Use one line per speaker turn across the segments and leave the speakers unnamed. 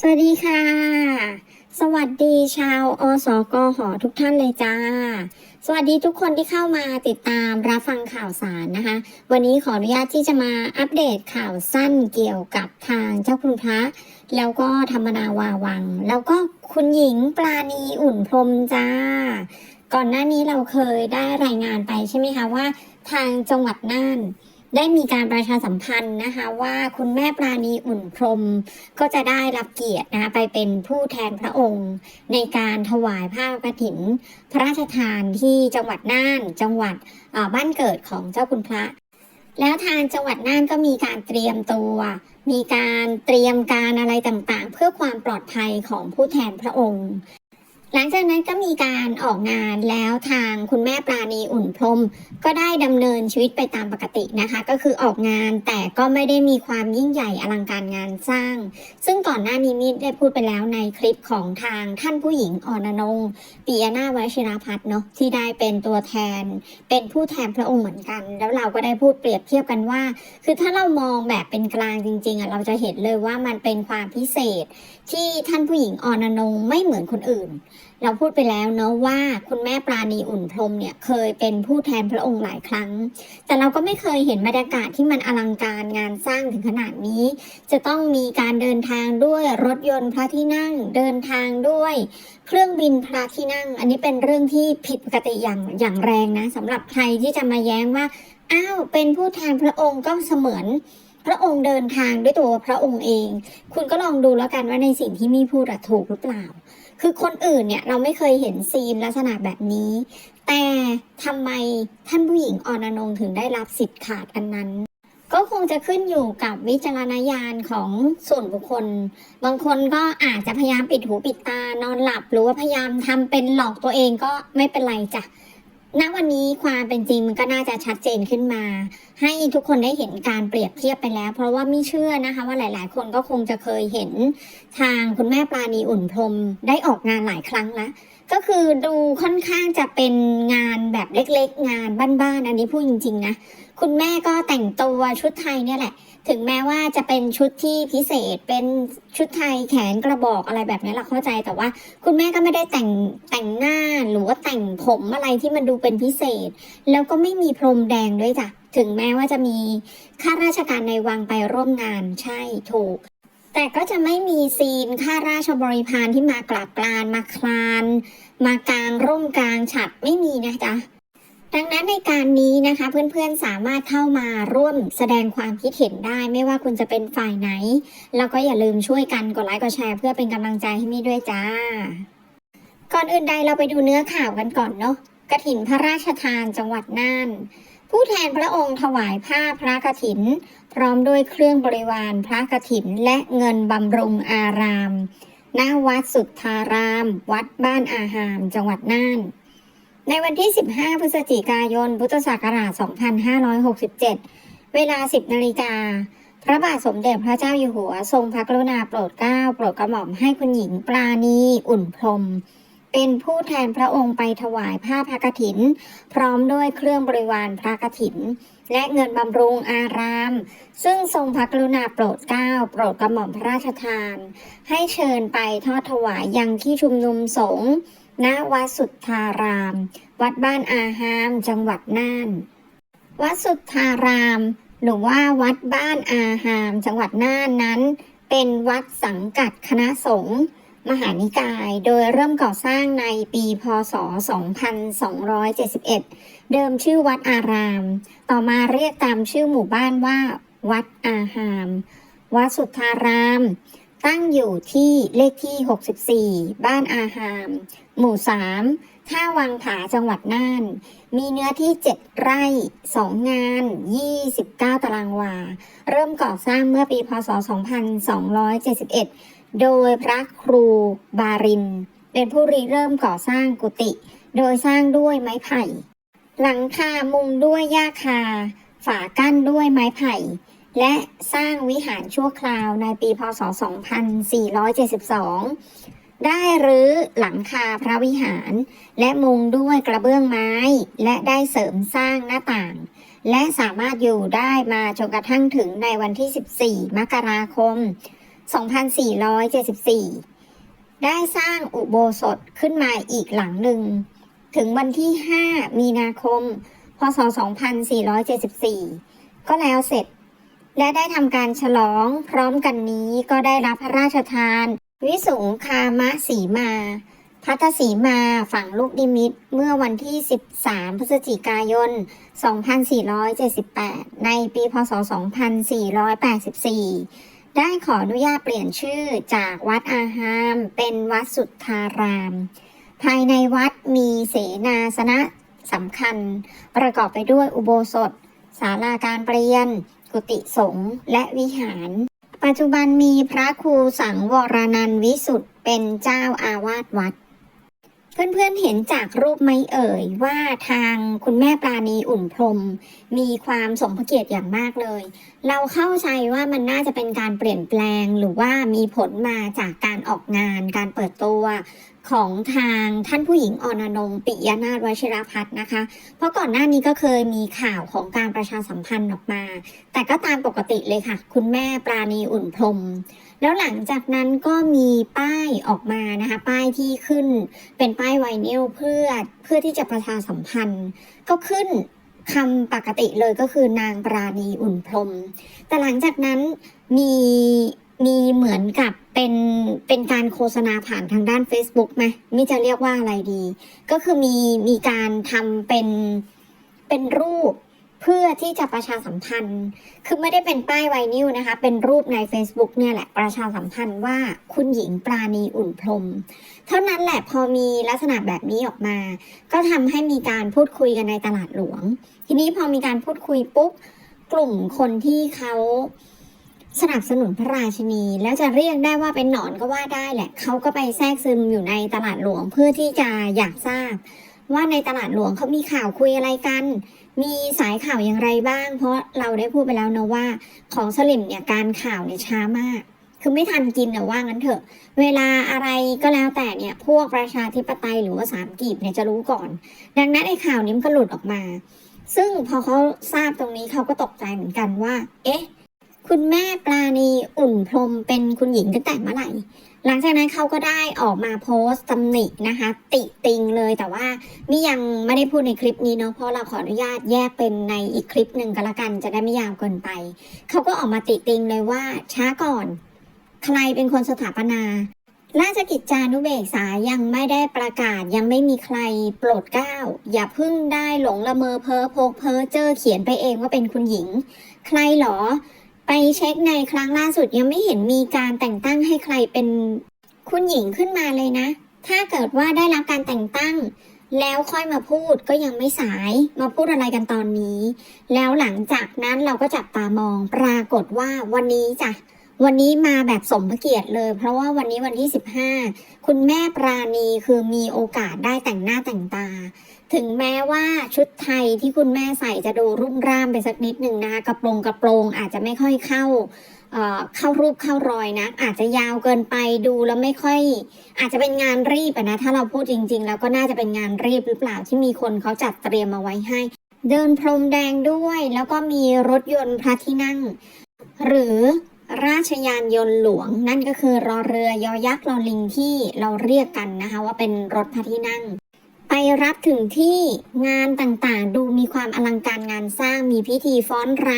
สวัสดีค่ะ สวัสดีชาว อสกหอทุกท่านเลยจ้า สวัสดีทุกคนที่เข้ามาติดตามรับฟังข่าวสารนะคะ วันนี้ขออนุญาตที่จะมาอัปเดตข่าวสั้นเกี่ยวกับทางเจ้าคุณพระ แล้วก็ธรรมนาวาวัง แล้วก็คุณหญิงปราณีอุ่นพรมจ้า ก่อนหน้านี้เราเคยได้รายงานไปใช่ไหมคะว่า ทางจังหวัดน่าน ได้มีการประชาสัมพันธ์นะคะว่าคุณแม่ปราณีอุ่นพรมก็จะได้รับเกียรตินะคะไปเป็นผู้แทนพระองค์ ในการถวายผ้ากฐิน พระราชทานที่จังหวัดน่านจังหวัดบ้านเกิดของเจ้าคุณพระ แล้วทางจังหวัดน่านก็มีการเตรียมตัว มีการเตรียมการอะไรต่างๆ เพื่อความปลอดภัยของผู้แทนพระองค์ หลังจากนั้นก็มีการออกงานแล้วทางคุณแม่ปราณีอุ่นพรม ก็ได้ดำเนินชีวิตไปตามปกตินะคะ ก็คือออกงานแต่ก็ไม่ได้มีความยิ่งใหญ่อลังการงานสร้าง ซึ่งก่อนหน้านี้มิตรได้พูดไปแล้วในคลิปของทางท่านผู้หญิงออนนงปิยนาวชิรพัฒน์เนาะที่ได้เป็นตัวแทน เป็นผู้แทนพระองค์เหมือนกัน แล้วเราก็ได้พูดเปรียบเทียบกันว่า คือถ้าเรามองแบบเป็นกลางจริงๆอะเราจะเห็นเลยว่ามันเป็นความพิเศษที่ท่านผู้หญิงออนนงไม่เหมือนคนอื่น เราพูดไปแล้วเนาะว่าคุณแม่ปราณีอุ่นพรมเนี่ยเคยเป็นผู้แทนพระองค์หลายครั้ง แต่เราก็ไม่เคยเห็นบรรยากาศที่มันอลังการงานสร้างถึงขนาดนี้ จะต้องมีการเดินทางด้วยรถยนต์พระที่นั่ง เดินทางด้วย เครื่องบินพระที่นั่ง อันนี้เป็นเรื่องที่ผิดปกติอย่างอย่างแรงนะสำหรับใครที่จะมาแย้งว่าอ้าวเป็นผู้แทนพระองค์ก็เสมือนพระองค์เดินทางด้วยตัวพระองค์เอง คุณก็ลองดูแล้วกันว่าในสิ่งที่มีพูดถูกหรือเปล่า คือคนอื่นเนี่ยเราไม่เคยเห็นซีนลักษณะแบบนี้ แต่ทำไมท่านผู้หญิงออนอนงถึงได้รับสิทธิ์ขาดอันนั้น ก็คงจะขึ้นอยู่กับวิจารณญาณของส่วนบุคคล บางคนก็อาจจะพยายามปิดหูปิดตานอนหลับ หรือว่าพยายามทำเป็นหลอกตัวเองก็ไม่เป็นไรจ้ะ ณวันนี้ความเป็นจริงมันก็น่าจะชัดเจนขึ้นมา ให้ทุกคนได้เห็นการเปรียบเทียบไปแล้ว เพราะว่าไม่เชื่อนะคะ ว่าหลาย ๆ คนก็คงจะเคยเห็นทางคุณแม่ปราณีอุ่นพรมได้ออกงานหลายครั้งแล้วก็คือดูค่อนข้างจะเป็นงานแบบเล็ก ๆ งานบ้าน ๆ อันนี้พูดจริง ๆ นะ คุณแม่ก็แต่งตัวชุดไทยเนี่ยแหละ ถึงแม้ว่าจะเป็นชุดที่พิเศษเป็นชุดไทยแขนกระบอกอะไรแบบนี้เราเข้าใจแต่ว่า คุณแม่ก็ไม่ได้แต่งแต่งหน้าหรือว่าแต่งผมอะไรที่มันดูเป็นพิเศษ แล้วก็ไม่มีพรมแดงด้วยจ้ะถึงแม้ว่าจะมีข้าราชการในวังไปร่วมงานใช่ถูก แต่ก็จะไม่มีซีนข้าราชบริพารที่มากราบกรานมาคลาน มากลางร่มกลางฉัดไม่มีนะจ๊ะ ดังนั้นในการนี้นะคะเพื่อนๆสามารถเข้ามาร่วมแสดงความคิดเห็นได้ ไม่ว่าคุณจะเป็นฝ่ายไหน แล้วก็อย่าลืมช่วยกันกดไลค์กดแชร์เพื่อเป็นกำลังใจให้มีด้วยจ้า ก่อนอื่นใดเราไปดูเนื้อข่าวกันก่อนเนาะกฐินพระราชทานจังหวัดน่าน ผู้แทนพระองค์ถวายผ้าพระกฐิน พร้อมด้วยเครื่องบริวารพระกฐินและเงินบำรุงอาราม ณวัดสุทธาราม วัดบ้านอาหาม จังหวัดน่าน ในวันที่ 15 พฤศจิกายน พุทธศักราช 2567 เวลา 10 นาฬิกา พระบาทสมเด็จพระเจ้าอยู่หัว ทรงพระกรุณาโปรดเกล้าโปรดกระหม่อมให้คุณหญิงปราณี อุ่นพรม เป็นผู้แทนพระองค์ไปถวายผ้าพระกฐิน พร้อมด้วยเครื่องบริวารพระกฐิน และเงินบำรุงอาราม ซึ่งทรงพระกรุณาโปรดเกล้าโปรดกระหม่อมพระราชทาน ให้เชิญไปทอดถวายยังที่ชุมนุมสงฆ์ ณวัดสุทธาราม วัดบ้านอาหาม จังหวัดน่าน วัดสุทธาราม หรือว่าวัดบ้านอาหาม จังหวัดน่านนั้น เป็นวัดสังกัดคณะสงฆ์มหานิกาย โดยเริ่มก่อสร้างในปีพศ 2271 เดิมชื่อวัดอาราม ต่อมาเรียกตามชื่อหมู่บ้านว่า วัดอาหาม วัดสุทธาราม ตั้งอยู่ที่เลขที่ 64 บ้านอาหาม หมู่ 3 ท่าวังผาจังหวัดน่าน มีเนื้อที่ 7 ไร่ 2 งาน 29 ตารางวา เริ่มก่อสร้างเมื่อปีพศ 2271 โดยพระครูบาริน เป็นผู้ริเริ่มก่อสร้างกุฏิ โดยสร้างด้วยไม้ไผ่ หลังคามุงด้วยหญ้าคา ฝากั้นด้วยไม้ไผ่ และสร้างวิหารชั่วคราวในปีพศ 2472 ได้รื้อหลังคาพระวิหาร และมุงด้วยกระเบื้องไม้ และได้เสริมสร้างหน้าต่าง และสามารถอยู่ได้มาจนกระทั่งถึงในวันที่ 14 มกราคม 2474 ได้สร้างอุโบสถขึ้นมาอีกหลังหนึ่ง ถึงวันที่ 5 มีนาคม พศ 2474 ก็แล้วเสร็จและได้ทำการฉลองพร้อมกันนี้ก็ได้รับพระราชทาน วิสุงคามะสีมา พัทสีมาฝั่งลูกนิมิต เมื่อวันที่ 13 พฤศจิกายน 2478 ในปีพศ 2484 ได้ขออนุญาตเปลี่ยนชื่อจากวัดอาหาม เป็นวัดสุทธาราม ภายในวัดมีเสนาสนะสำคัญ ประกอบไปด้วยอุโบสถศาลาการเปลี่ยน กุฏิสงฆ์และวิหาร ปัจจุบันมีพระครูสังวรนันวิสุทธ์เป็นเจ้าอาวาสวัด เพื่อนๆเห็นจากรูปไหมเอ่ยว่าทางคุณแม่ปราณีอุ่นพรม มีความสมพระเกียรติอย่างมากเลย เราเข้าใจว่ามันน่าจะเป็นการเปลี่ยนแปลงหรือว่ามีผลมาจากการออกงาน การเปิดตัว ของทางท่านผู้หญิงอรนงปิยนาถวชิรพัฒน์นะคะ เพราะก่อนหน้านี้ก็เคยมีข่าวของการประชาสัมพันธ์ออกมา แต่ก็ตามปกติเลยค่ะ คุณแม่ปราณีอุ่นพรม แล้วหลังจากนั้นก็มีป้ายออกมานะคะ ป้ายที่ขึ้นเป็นป้ายไวเนลเพื่อเพื่อที่จะประชาสัมพันธ์ ก็ขึ้นคำปกติเลยก็คือนางปราณีอุ่นพรม แต่หลังจากนั้นมี มีเหมือนกับเป็นเป็นการโฆษณาผ่านทางด้าน Facebook ไหมมิจะเรียกว่าอะไรดี ก็คือมีมีการทำเป็นเป็นรูปเพื่อที่จะประชาสัมพันธ์ คือไม่ได้เป็นป้ายไวนิลนะคะ เป็นรูปใน Facebook เนี่ยแหละประชาสัมพันธ์ว่าคุณหญิงปราณีอุ่นพรม เท่านั้นแหละพอมีลักษณะแบบนี้ออกมา ก็ทำให้มีการพูดคุยกันในตลาดหลวง ทีนี้พอมีการพูดคุยปุ๊บกลุ่มคนที่เขา สนับสนุนพระราชินี แล้วจะเรียกได้ว่าเป็นหนอนก็ว่าได้แหละ เขาก็ไปแทรกซึมอยู่ในตลาดหลวงเพื่อที่จะอยากทราบ ว่าในตลาดหลวงเขามีข่าวคุยอะไรกัน มีสายข่าวอย่างไรบ้าง เพราะเราได้พูดไปแล้วนะว่า ของสลิมเนี่ยการข่าวเนี่ยช้ามากคือไม่ทันกินนะว่างั้นเถอะ เวลาอะไรก็แล้วแต่เนี่ยพวกประชาธิปไตยหรือว่าสามกีบเนี่ยจะรู้ก่อน ดังนั้นไอ้ข่าวนี้มันก็หลุดออกมา ซึ่งพอเขาทราบตรงนี้เขาก็ตกใจเหมือนกันว่า เอ๊ะ คุณแม่ปลาณีอุ่นพรมเป็นคุณหญิงตั้งแต่เมื่อไหร่ หลังจากนั้นเขาก็ได้ออกมาโพสต์ตำหนินะคะ ติติงเลยแต่ว่ามิยังไม่ได้พูดในคลิปนี้เนาะเพราะเราขออนุญาตแยกเป็นในอีกคลิปหนึ่งก็แล้วกันจะได้ไม่ยาวเกินไป เขาก็ออกมาติติงเลยว่าช้าก่อน ใครเป็นคนสถาปนาราชกิจจานุเบกษายังไม่ได้ประกาศยังไม่มีใครโปรดเกล้า อย่าพึ่งได้หลงละเมอเพ้อพกเพ้อเจอเขียนไปเองว่าเป็นคุณหญิง ใครหรอ ไปเช็คในครั้งล่าสุดยังไม่เห็นมีการแต่งตั้งให้ใครเป็นคุณหญิงขึ้นมาเลยนะ ถ้าเกิดว่าได้รับการแต่งตั้ง แล้วค่อยมาพูดก็ยังไม่สายมาพูดอะไรกันตอนนี้ แล้วหลังจากนั้นเราก็จับตามองปรากฏว่าวันนี้จ้ะวันนี้มาแบบสมพระเกียรติเลย เพราะว่าวันนี้วันที่ 15 คุณแม่ปราณีคือมีโอกาสได้แต่งหน้าแต่งตา ถึงแม้ว่าชุดไทยที่คุณแม่ใส่จะดูรุ่มร่ามไปสักนิดหนึ่งนะคะกระโปรงกระโปรงอาจจะไม่ค่อยเข้าเข้ารูปเข้ารอยนะ อาจจะยาวเกินไปดูแล้วไม่ค่อย อาจจะเป็นงานรีบนะถ้าเราพูดจริง ๆ แล้วก็น่าจะเป็นงานรีบหรือเปล่าที่มีคนเขาจัดเตรียมมาไว้ให้ เดินพรมแดงด้วย แล้วก็มีรถยนต์พระที่นั่ง หรือราชยานยนต์หลวง นั่นก็คือรอเรือยอยักษ์รอลิงที่เราเรียกกันนะคะ ว่าเป็นรถพระที่นั่ง ไปรับถึงที่งานต่างๆ ดูมีความอลังการงานสร้างมีพิธีฟ้อนร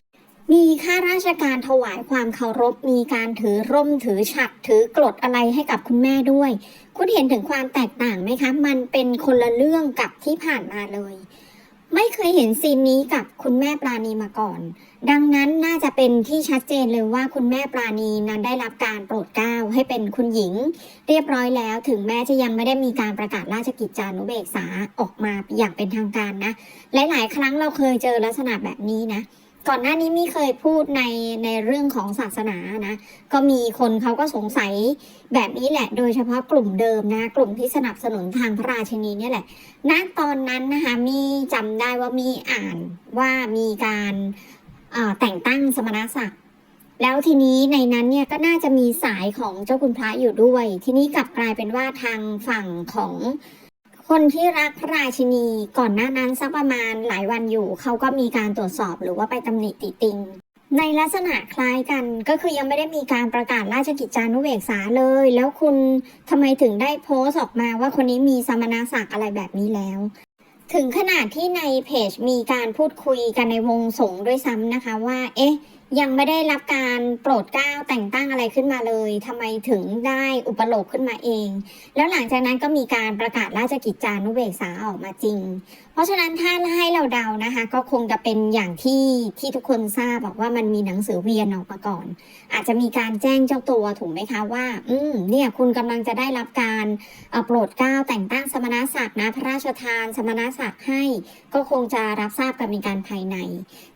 ำมีข้าราชการถวายความเคารพ มีการถือร่มถือฉัตรถือกรดอะไรให้กับคุณแม่ด้วย คุณเห็นถึงความแตกต่างไหมคะ มันเป็นคนละเรื่องกับที่ผ่านมาเลย ไม่เคยเห็นซีนนี้กับคุณแม่ปราณีมาก่อน ดังนั้นน่าจะเป็นที่ชัดเจนเลยว่าคุณแม่ปราณีนั้นได้รับการโปรดเกล้าให้เป็นคุณหญิง เรียบร้อยแล้วถึงแม้จะยังไม่ได้มีการประกาศราชกิจจานุเบกษาออกมาอย่างเป็นทางการนะ หลาย ๆ ครั้งเราเคยเจอลักษณะแบบนี้นะ ก่อนหน้านี้มีเคยพูดในในเรื่องของศาสนานะ ก็มีคนเขาก็สงสัยแบบนี้แหละ โดยเฉพาะกลุ่มเดิมนะ กลุ่มที่สนับสนุนทางพระราชนีเนี่ยแหละณตอนนั้นนะคะมีจำได้ว่ามีอ่านว่ามีการแต่งตั้งสมณศักดิ์แล้วทีนี้ในนั้นเนี่ยก็น่าจะมีสายของเจ้าคุณพระอยู่ด้วย ทีนี้กลับกลายเป็นว่าทางฝั่งของ คนที่รักพระราชินีก่อนหน้านั้นสักประมาณหลายวันอยู่ เขาก็มีการตรวจสอบหรือว่าไปตำหนิติติง ในลักษณะคล้ายกันก็คือยังไม่ได้มีการประกาศราชกิจจานุเบกษาเลย แล้วคุณทำไมถึงได้โพสต์ออกมาว่าคนนี้มีสมณศักดิ์อะไรแบบนี้แล้ว ถึงขนาดที่ในเพจมีการพูดคุยกันในวงสงฆ์ด้วยซ้ำนะคะว่า เอ๊ะ ยังไม่ได้รับการโปรดเกล้าแต่งตั้งอะไรขึ้นมาเลยทำไมถึงได้อุปโลกขึ้นมาเอง แล้วหลังจากนั้นก็มีการประกาศราชกิจจานุเบกษาออกมาจริง เพราะฉะนั้นถ้าให้เราเดานะคะ ก็คงจะเป็นอย่างที่ที่ทุกคนทราบบอกว่ามันมีหนังสือเวียนออกมาก่อน อาจจะมีการแจ้งเจ้าตัวถูกไหมคะว่า อืมเนี่ยคุณกำลังจะได้รับการโปรดเกล้าแต่งตั้งสมณศักดิ์นะพระราชทาน สมณศักดิ์ให้ก็คงจะรับทราบกันเป็นการภายใน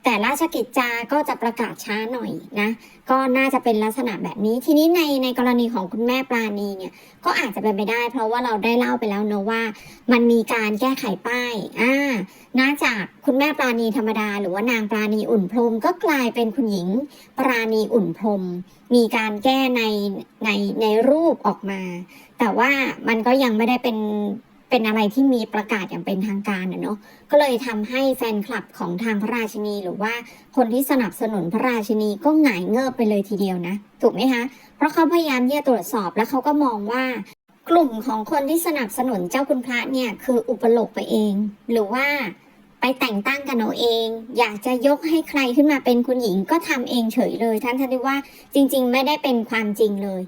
แต่ราชกิจจาก็จะประกาศช้าหน่อยนะก็น่าจะเป็นลักษณะแบบนี้ ทีนี้ในในกรณีของคุณแม่ปราณีเนี่ยก็อาจจะเป็นไปได้ เพราะว่าเราได้เล่าไปแล้วเนอะว่า มันมีการแก้ไขป้ายอ่าน่าจากคุณแม่ปราณีธรรมดา หรือว่านางปราณีอุ่นพรมก็กลายเป็นคุณหญิงปราณีอุ่นพรม มีการแก้ในในในรูปออกมา แต่ว่ามันก็ยังไม่ได้เป็นเป็นอะไรที่มีประกาศอย่างเป็นทางการอะเนาะก็เลยทำให้แฟนคลับของทางพระราชินี หรือว่าคนที่สนับสนุนพระราชินีก็หงายเงิบไปเลยทีเดียวนะ ถูกไหมคะ เพราะเขาพยายามที่จะตรวจสอบแล้วเขาก็มองว่า กลุ่มของคนที่สนับสนุนเจ้าคุณพระเนี่ยคืออุปโลกไปเอง หรือว่าไปแต่งตั้งกันเอาเอง อยากจะยกให้ใครขึ้นมาเป็นคุณหญิงก็ทำเองเฉยเลยท่านท่านที่ว่าจริงๆ ไม่ได้เป็นความจริงเลย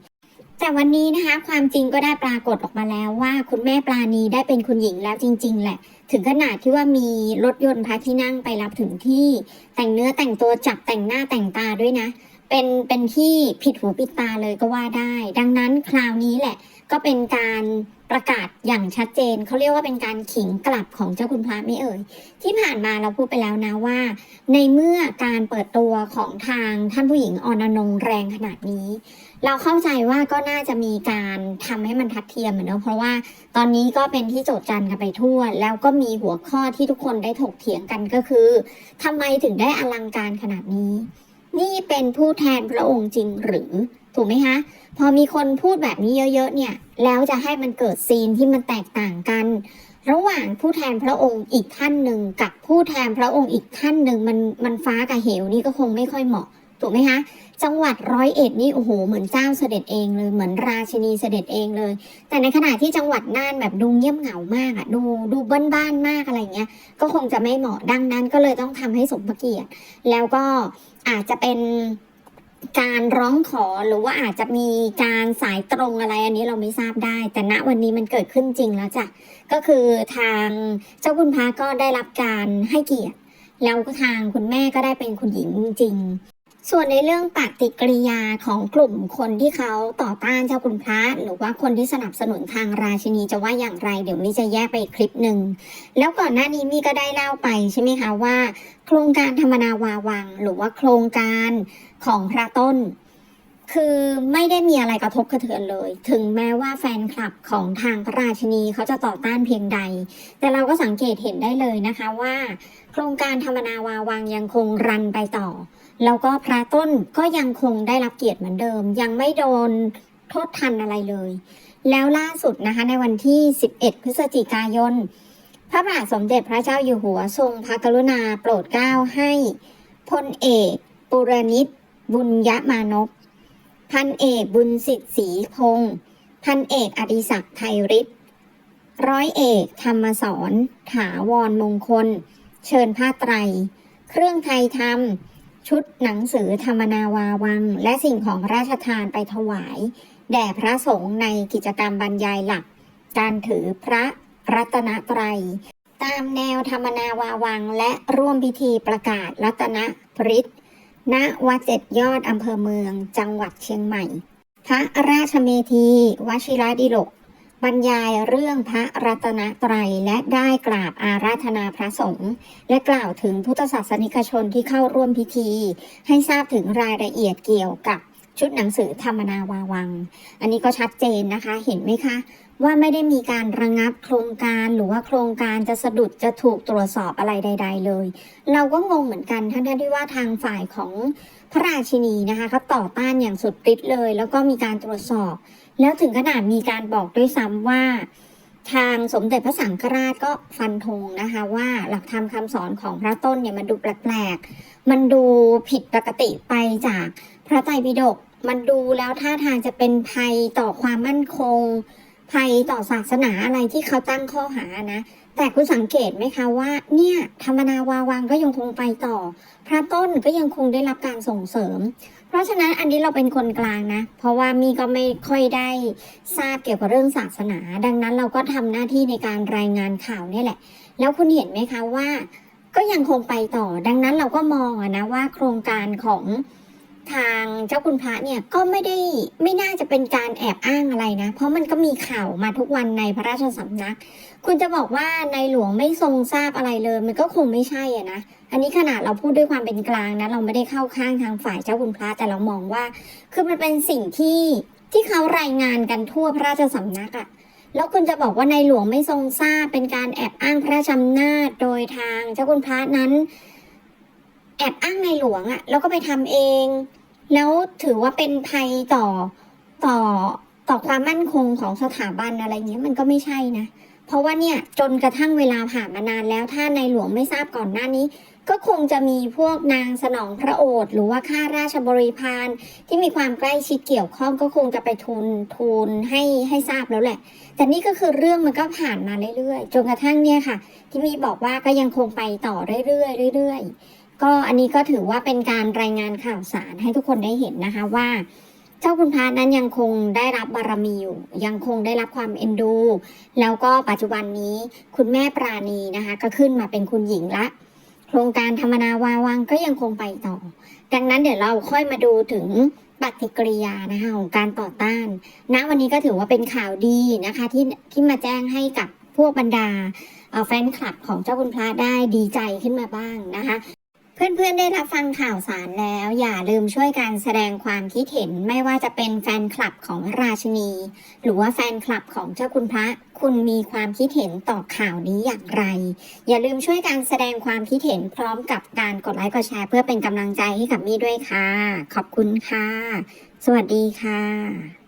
แต่วันนี้นะคะความจริงก็ได้ปรากฏออกมาแล้วว่า คุณแม่ปราณีได้เป็นคุณหญิงแล้วจริง ๆ แหละ ถึงขนาดที่ว่ามีรถยนต์พระที่นั่งไปรับถึงที่ แต่งเนื้อแต่งตัวจับแต่งหน้าแต่งตาด้วยนะ เป็นเป็นที่ผิดหูผิดตาเลยก็ว่าได้ ดังนั้นคราวนี้แหละ ก็เป็นการประกาศอย่างชัดเจนเขาเรียกว่าเป็นการขิงกลับของเจ้าคุณพระไม่เอ่ย ที่ผ่านมาเราพูดไปแล้วนะว่า ในเมื่อการเปิดตัวของทางท่านผู้หญิงออนอนงแรงขนาดนี้ เราเข้าใจว่าก็น่าจะมีการทำให้มันทัดเทียมอะเนาะเพราะว่าตอนนี้ก็เป็นที่โจทย์จันกันไปทั่ว แล้วก็มีหัวข้อที่ทุกคนได้ถกเถียงกันก็คือทำไมถึงได้อลังการขนาดนี้ นี่เป็นผู้แทนพระองค์จริงหรือถูกไหมคะ พอมีคนพูดแบบนี้เยอะๆเนี่ย แล้วจะให้มันเกิดซีนที่มันแตกต่างกัน ระหว่างผู้แทนพระองค์อีกท่านหนึ่งกับผู้แทนพระองค์อีกท่านหนึ่งมันมันฟ้ากับเหวนี่ก็คงไม่ค่อยเหมาะถูกไหมคะ จังหวัดร้อยเอ็ดนี่โอ้โหเหมือนเจ้าเสด็จเองเลยเหมือนราชินีเสด็จเองเลย แต่ในขณะที่จังหวัดน่านแบบดูเงียบเหงามากอะดูดูบ้านมากอะไรเงี้ย ก็คงจะไม่เหมาะดังนั้นก็เลยต้องทำให้สมพระเกียรติ แล้วก็อาจจะเป็น การร้องขอหรือว่าอาจจะมีการสายตรงอะไรอันนี้เราไม่ทราบได้ แต่ณวันนี้มันเกิดขึ้นจริงแล้วจ้ะก็คือทางเจ้าคุณพระก็ได้รับการให้เกียรติแล้วก็ทางคุณแม่ก็ได้เป็นคุณหญิงจริง ส่วนในเรื่องปฏิกิริยาของกลุ่มคนที่เขาต่อต้านเจ้าคุณพระ หรือว่าคนที่สนับสนุนทางราชินีจะว่าอย่างไร เดี๋ยวนี้จะแยกไปอีกคลิปหนึ่ง แล้วก่อนหน้านี้มีก็ได้เล่าไปใช่ไหมคะว่า โครงการธรรมนาวาวัง หรือว่าโครงการของพระต้น คือไม่ได้มีอะไรกระทบกระเทือนเลย ถึงแม้ว่าแฟนคลับของทางพระราชินีเขาจะต่อต้านเพียงใด แต่เราก็สังเกตเห็นได้เลยนะคะว่า โครงการธรรมนาวาวังยังคงรันไปต่อ แล้วก็พระต้นก็ยังคงได้รับเกียรติเหมือนเดิม ยังไม่โดนโทษทันอะไรเลย แล้วล่าสุดนะคะในวันที่ 11 พฤศจิกายน พระบาทสมเด็จพระเจ้าอยู่หัวทรงพระกรุณาโปรดเกล้าให้พลเอกปุรณิตบุญยมานพพันเอกบุญสิทธิ์ศรีพงศ์พันเอกอดิศักดิ์ไทยฤทธิ์ร้อยเอกธรรมสอนถาวรมงคล เชิญผ้าไตร เครื่องไทยธรรม ชุดหนังสือธรรมนาวาวัง และสิ่งของราชทานไปถวาย แด่พระสงฆ์ในกิจกรรมบรรยายหลัก การถือพระรัตนตรัย ตามแนวธรรมนาวาวัง และร่วมพิธีประกาศรัตนปริตณวัดเจ็ดยอดอำเภอเมือง จังหวัดเชียงใหม่ พระราชเมธี วชิรดิโลก บรรยายเรื่องพระรัตนตรัยและได้กราบอาราธนาพระสงฆ์และกล่าวถึงพุทธศาสนิกชนที่เข้าร่วมพิธี ให้ทราบถึงรายละเอียดเกี่ยวกับชุดหนังสือธรรมนาวาวัง อันนี้ก็ชัดเจนนะคะเห็นไหมคะ ว่าไม่ได้มีการระงับโครงการหรือว่าโครงการจะสะดุดจะถูกตรวจสอบอะไรใด ๆ เลย เราก็งงเหมือนกันทั้งที่ว่าทางฝ่ายของ พระราชินีนะคะเขาต่อต้านอย่างสุดฤทธิ์เลย แล้วก็มีการตรวจสอบ แล้วถึงขนาดมีการบอกด้วยซ้ำว่า ทางสมเด็จพระสังฆราชก็ฟันธงนะคะว่าหลักธรรมคำสอนของพระต้นเนี่ยมันดูแปลกๆมันดูผิดปกติไปจากพระไตรปิฎกมันดูแล้วท่าทางจะเป็นภัยต่อความมั่นคง ภัยต่อศาสนาอะไรที่เขาตั้งข้อหานะ แต่คุณสังเกตไหมคะว่า เนี่ยธรรมนาวาวังก็ยังคงไปต่อ พระต้นก็ยังคงได้รับการส่งเสริม เพราะฉะนั้นอันนี้เราเป็นคนกลางนะ เพราะว่ามีก็ไม่ค่อยได้ทราบเกี่ยวกับเรื่องศาสนา ดังนั้นเราก็ทำหน้าที่ในการรายงานข่าวนี่แหละ แล้วคุณเห็นไหมคะว่า ก็ยังคงไปต่อ ดังนั้นเราก็มองอะนะว่าโครงการของ ทางเจ้าคุณพระเนี่ยก็ไม่ได้ไม่น่าจะเป็นการแอบอ้างอะไรนะ เพราะมันก็มีข่าวมาทุกวันในพระราชสำนัก คุณจะบอกว่าในหลวงไม่ทรงทราบอะไรเลย มันก็คงไม่ใช่อะนะอันนี้ขนาดเราพูดด้วยความเป็นกลางนะเราไม่ได้เข้าข้างทางฝ่ายเจ้าคุณพระแต่เรามองว่า คือมันเป็นสิ่งที่ที่เขารายงานกันทั่วพระราชสำนักอะแล้วคุณจะบอกว่าในหลวงไม่ทรงทราบเป็นการแอบอ้างพระราชอำนาจโดยทางเจ้าคุณพระนั้น แอบอ้างในหลวงอะแล้วก็ไปทำเอง แล้วถือว่าเป็นภัยต่อต่อต่อความมั่นคงของสถาบันอะไรเงี้ยมันก็ไม่ใช่นะ เพราะว่าเนี่ยจนกระทั่งเวลาผ่านมานานแล้วถ้าในหลวงไม่ทราบก่อนหน้านี้ ก็คงจะมีพวกนางสนองพระโอษฐ์หรือว่าข้าราชบริพารที่มีความใกล้ชิดเกี่ยวข้องก็คงจะไปทูลทูลให้ให้ทราบแล้วแหละ แต่นี่ก็คือเรื่องมันก็ผ่านมาเรื่อยๆ จนกระทั่งเนี่ยค่ะ ที่มีบอกว่าก็ยังคงไปต่อเรื่อยๆเรื่อยๆ ก็อันนี้ก็ถือว่าเป็นการรายงานข่าวสารให้ทุกคนได้เห็นนะคะว่า เจ้าคุณพระนั้นยังคงได้รับบารมีอยู่ ยังคงได้รับความเอ็นดู แล้วก็ปัจจุบันนี้คุณแม่ปราณีนะคะ ก็ขึ้นมาเป็นคุณหญิงละ โครงการธรรมนาวาวังก็ยังคงไปต่อ ดังนั้นเดี๋ยวเราค่อยมาดูถึงปฏิกิริยานะคะของการต่อต้านณวันนี้ก็ถือว่าเป็นข่าวดีนะคะที่ที่มาแจ้งให้กับพวกบรรดาแฟนคลับของเจ้าคุณพระได้ดีใจขึ้นมาบ้างนะคะ เพื่อนๆได้รับฟังข่าวสารแล้ว อย่าลืมช่วยกันแสดงความคิดเห็นไม่ว่าจะเป็นแฟนคลับของราชินี หรือว่าแฟนคลับของเจ้าคุณพระ คุณมีความคิดเห็นต่อข่าวนี้อย่างไร อย่าลืมช่วยกันแสดงความคิดเห็นพร้อมกับการกดไลค์กดแชร์เพื่อเป็นกำลังใจให้กับมี่ด้วยค่ะ ขอบคุณค่ะ สวัสดีค่ะ